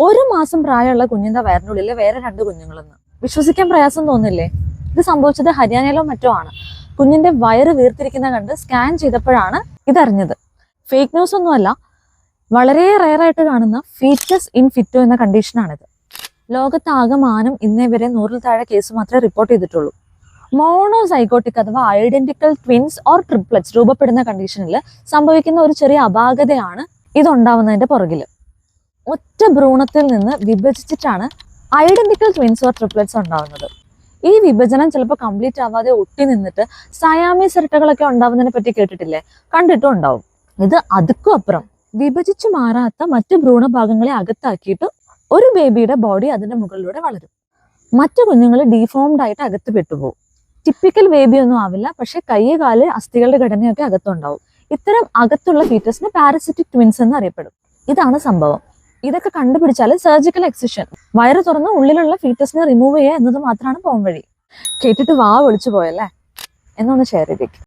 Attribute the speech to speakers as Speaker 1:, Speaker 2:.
Speaker 1: ഒരു മാസം പ്രായമുള്ള കുഞ്ഞിന്റെ വയറിനുള്ളിൽ വേറെ രണ്ട് കുഞ്ഞുങ്ങളെന്ന്? വിശ്വസിക്കാൻ പ്രയാസം തോന്നില്ലേ? ഇത് സംഭവിച്ചത് ഹരിയാനയിലോ മറ്റോ ആണ്. കുഞ്ഞിന്റെ വയറ് വീർത്തിരിക്കുന്ന കണ്ട് സ്കാൻ ചെയ്തപ്പോഴാണ് ഇതറിഞ്ഞത്. ഫേക്ക് ന്യൂസ് ഒന്നുമല്ല വളരെ റയറായിട്ട് കാണുന്ന ഫീറ്റസ് ഇൻ ഫിറ്റോ എന്ന കണ്ടീഷനാണിത് ലോകത്താകമാനം ഇന്നേ വരെ നൂറിൽ താഴെ കേസ് മാത്രമേ റിപ്പോർട്ട് ചെയ്തിട്ടുള്ളൂ. മോണോസൈക്കോട്ടിക് അഥവാ ഐഡന്റിക്കൽ ട്വിൻസ് ഓർ ട്രിപ്ലറ്റ്സ് രൂപപ്പെടുന്ന കണ്ടീഷനിൽ സംഭവിക്കുന്ന ഒരു ചെറിയ അപാകതയാണ് ഇതുണ്ടാവുന്നതിന്റെ പുറകിൽ ഒറ്റ ഭ്രൂണത്തിൽ നിന്ന് വിഭജിച്ചിട്ടാണ് ഐഡന്റിക്കൽ ട്വിൻസ് ഓർ ട്രിപ്ലറ്റ്സ് ഉണ്ടാവുന്നത്. ഈ വിഭജനം ചിലപ്പോൾ കംപ്ലീറ്റ് ആവാതെ ഒട്ടി നിന്നിട്ട് സയാമി സിരട്ടകളൊക്കെ ഉണ്ടാവുന്നതിനെ പറ്റി കേട്ടിട്ടില്ലേ? കണ്ടിട്ടും ഉണ്ടാവും. ഇത് അതുക്കും അപ്പുറം. വിഭജിച്ചു മാറാത്ത മറ്റു ഭ്രൂണഭാഗങ്ങളെ അകത്താക്കിയിട്ട് ഒരു ബേബിയുടെ ബോഡി അതിന്റെ മുകളിലൂടെ വളരും. മറ്റു കുഞ്ഞുങ്ങൾ ഡീഫോംഡ് ആയിട്ട് അകത്ത് പെട്ടുപോകും. ടിപ്പിക്കൽ ബേബി ഒന്നും ആവില്ല പക്ഷെ കൈ കാൽ അസ്ഥികളുടെ ഘടനയൊക്കെ അകത്തുണ്ടാവും. ഇത്തരം അകത്തുള്ള ഫീറ്റസിന് പാരസിറ്റിക് ട്വിൻസ് എന്ന് അറിയപ്പെടും. ഇതാണ് സംഭവം. ഇതൊക്കെ കണ്ടുപിടിച്ചാൽ സർജിക്കൽ എക്സിഷൻ വയറ് തുറന്ന് ഉള്ളിലുള്ള ഫീറ്റസിനെ റിമൂവ് ചെയ്യുക എന്നത് മാത്രമാണ് പോം വഴി കേട്ടിട്ട് വാ വിളിച്ചു പോയല്ലേ? എന്നൊന്ന് ഷെയർ ചെയ്തേക്ക്.